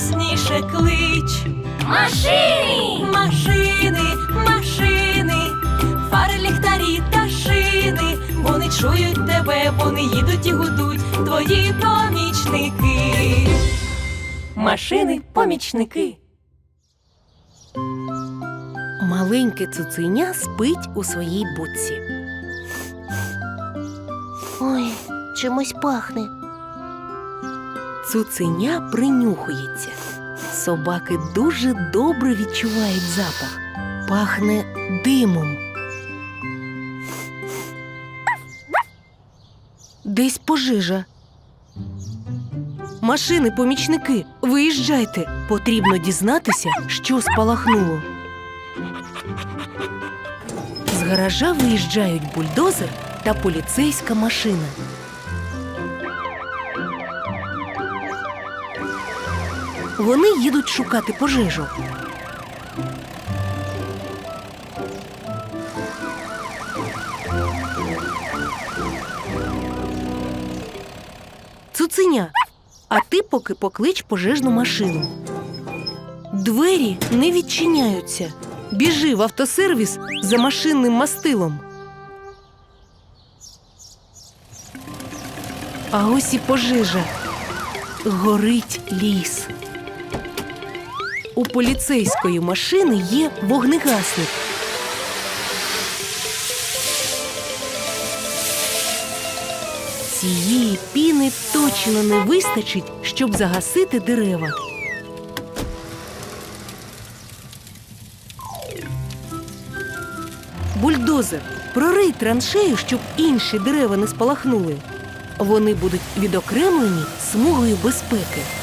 голосніше, клич. Машини! Машини, машини, фари, ліхтарі та шини, вони чують тебе, вони їдуть і гудуть, твої помічники. Машини, помічники. Маленьке цуценя спить у своїй будці. Ой, чимось пахне. Цуценя принюхується. Собаки дуже добре відчувають запах. Пахне димом. Десь пожежа. Машини, помічники, виїжджайте. Потрібно дізнатися, що спалахнуло. З гаража виїжджають бульдозер та поліцейська машина. Вони їдуть шукати пожежу. Цуценя, а ти поки поклич пожежну машину. Двері не відчиняються. Біжи в автосервіс за машинним мастилом. А ось і пожежа. Горить ліс. У поліцейської машини є вогнегасник. Цієї піни точно не вистачить, щоб загасити дерева. Бульдозер, прорий траншею, щоб інші дерева не спалахнули. Вони будуть відокремлені смугою безпеки.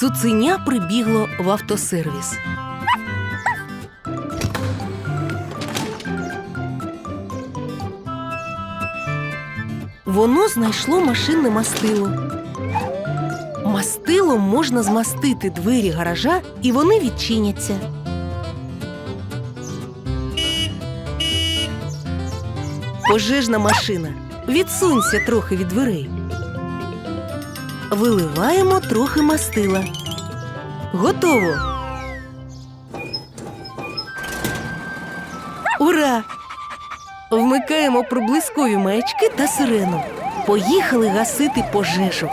Цуценя прибігло в автосервіс. Воно знайшло машинне мастило. Мастилом можна змастити двері гаража, і вони відчиняться. Пожежна машина. Відсунься трохи від дверей. Виливаємо трохи мастила. Готово. Ура! Вмикаємо проблискові маячки та сирену. Поїхали гасити пожежу.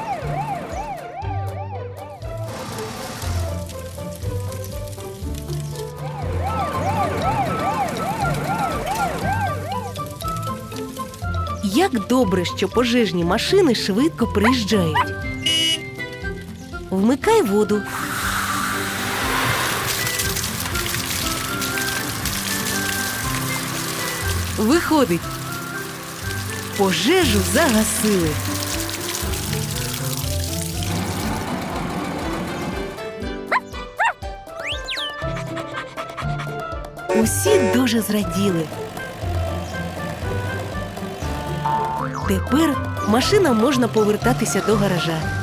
Як добре, що пожежні машини швидко приїжджають. Вмикай воду. Виходить. Пожежу загасили. Усі дуже зраділи. Тепер машинам можна повертатися до гаража.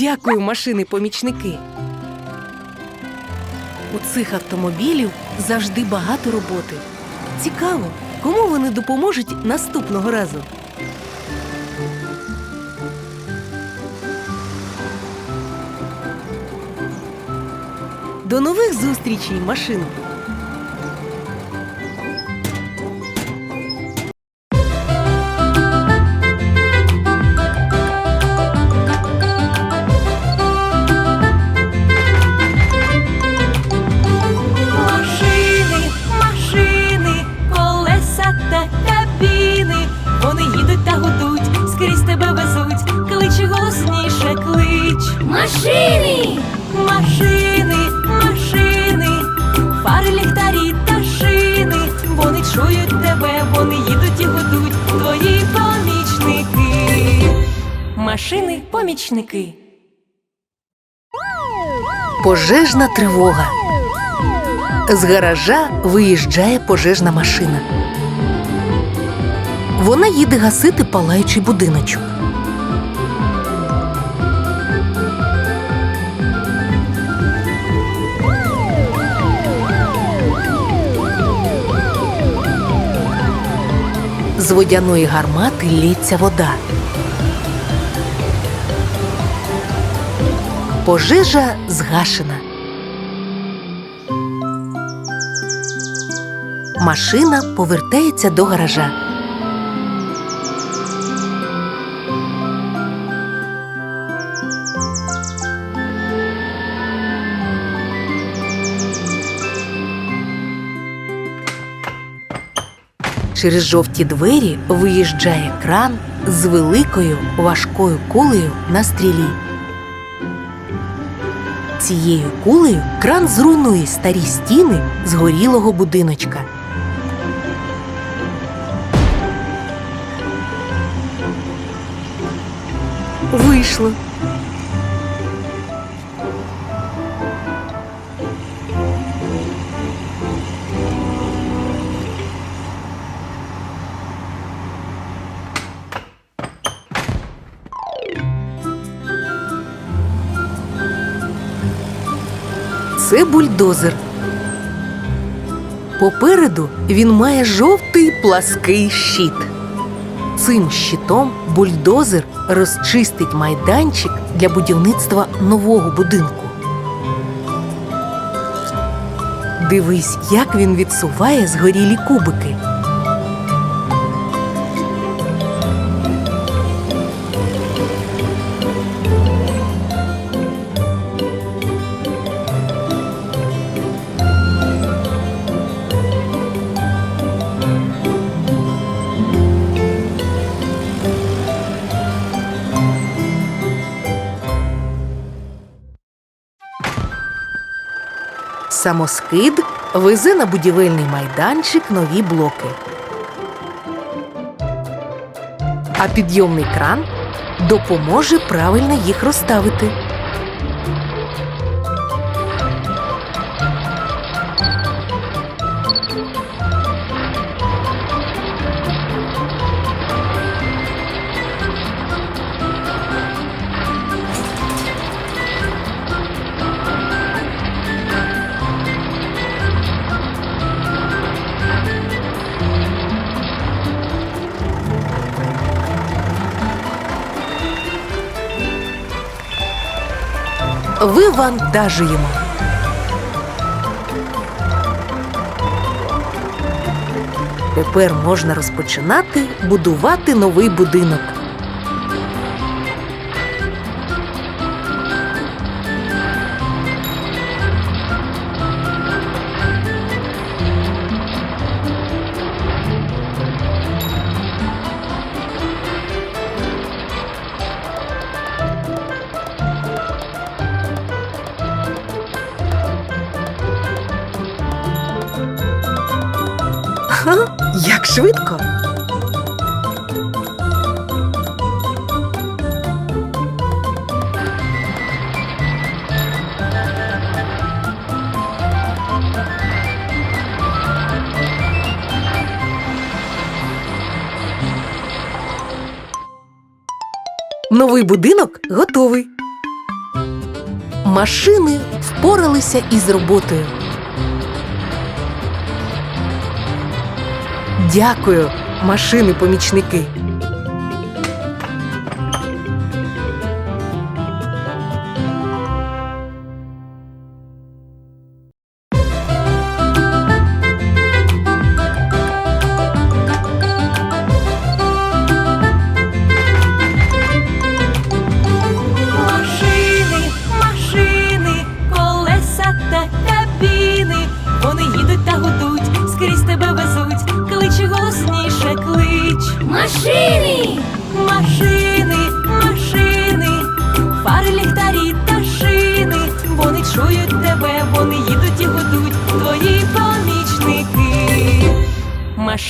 Дякую, машини-помічники. У цих автомобілів завжди багато роботи. Цікаво, кому вони допоможуть наступного разу. До нових зустрічей, машин! Помічники. Пожежна тривога. З гаража виїжджає пожежна машина. Вона їде гасити палаючий будиночок. З водяної гармати лється вода. Пожежа згашена. Машина повертається до гаража. Через жовті двері виїжджає кран з великою важкою кулею на стрілі. Цією кулею кран зруйнує старі стіни згорілого будиночка. Вийшло. Це бульдозер. Попереду він має жовтий плаский щит. Цим щитом бульдозер розчистить майданчик для будівництва нового будинку. Дивись, як він відсуває згорілі кубики. Самоскид везе на будівельний майданчик нові блоки. А підйомний кран допоможе правильно їх розставити. Вивантажуємо. Тепер можна розпочинати будувати новий будинок. Швидко. Новий будинок готовий. Машини впоралися із роботою. Дякую, машини-помічники.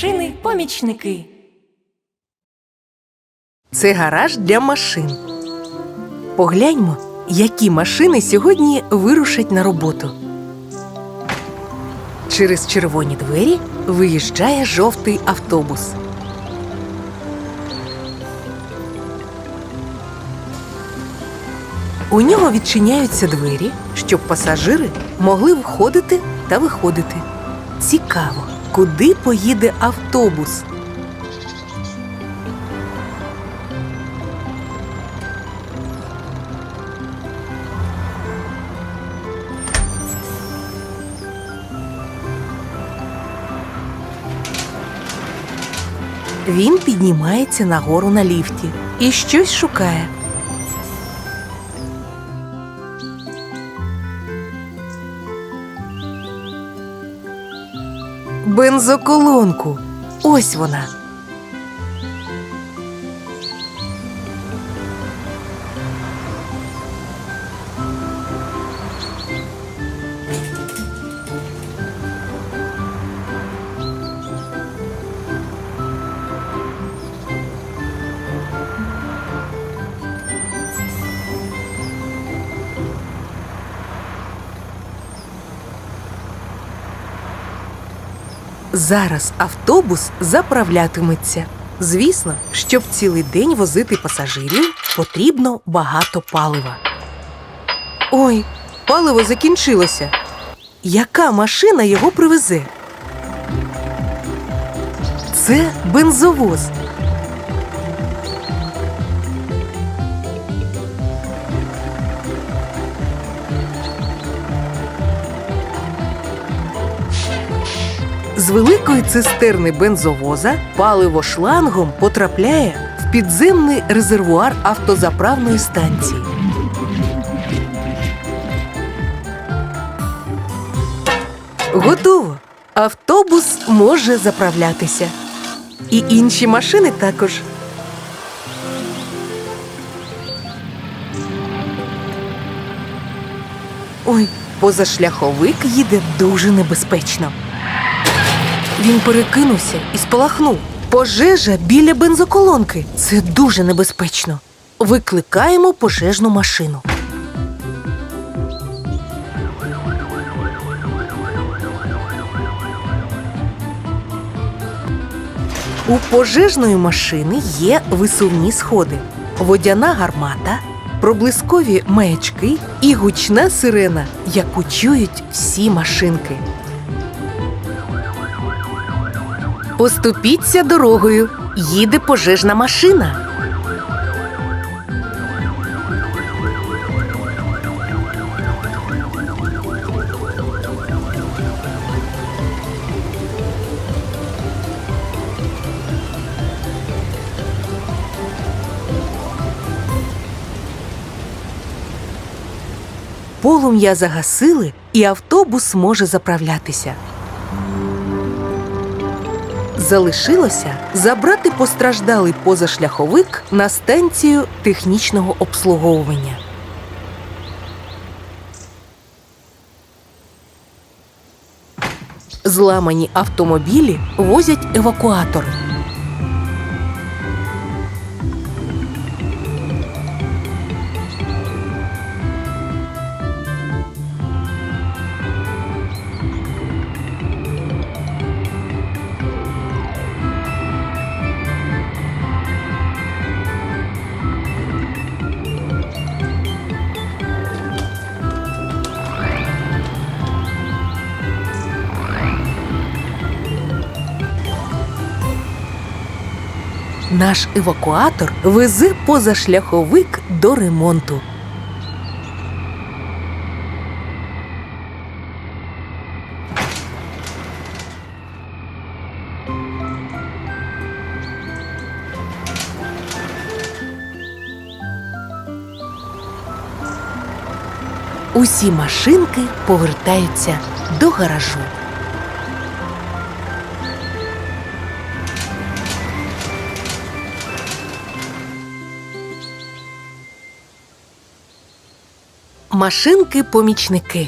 машини помічники. Це гараж для машин. Погляньмо, які машини сьогодні вирушать на роботу. Через червоні двері виїжджає жовтий автобус. У нього відчиняються двері, щоб пасажири могли входити та виходити. Цікаво, куди поїде автобус? Він піднімається нагору на ліфті і щось шукає. Бензоколонку. Ось вона. Зараз автобус заправлятиметься. Звісно, щоб цілий день возити пасажирів, потрібно багато палива. Ой, паливо закінчилося. Яка машина його привезе? Це бензовоз. Великої цистерни бензовоза паливо шлангом потрапляє в підземний резервуар автозаправної станції. Готово! Автобус може заправлятися. І інші машини також. Ой, позашляховик їде дуже небезпечно. Він перекинувся і спалахнув. Пожежа біля бензоколонки. Це дуже небезпечно. Викликаємо пожежну машину. У пожежної машини є висувні сходи, водяна гармата, проблискові маячки і гучна сирена, яку чують всі машинки. Поступіться дорогою. Їде пожежна машина. Полум'я загасили, і автобус може заправлятися. Залишилося забрати постраждалий позашляховик на станцію технічного обслуговування. Зламані автомобілі возять евакуатори. Наш евакуатор везе позашляховик до ремонту. Усі машинки повертаються до гаражу. Машинки-помічники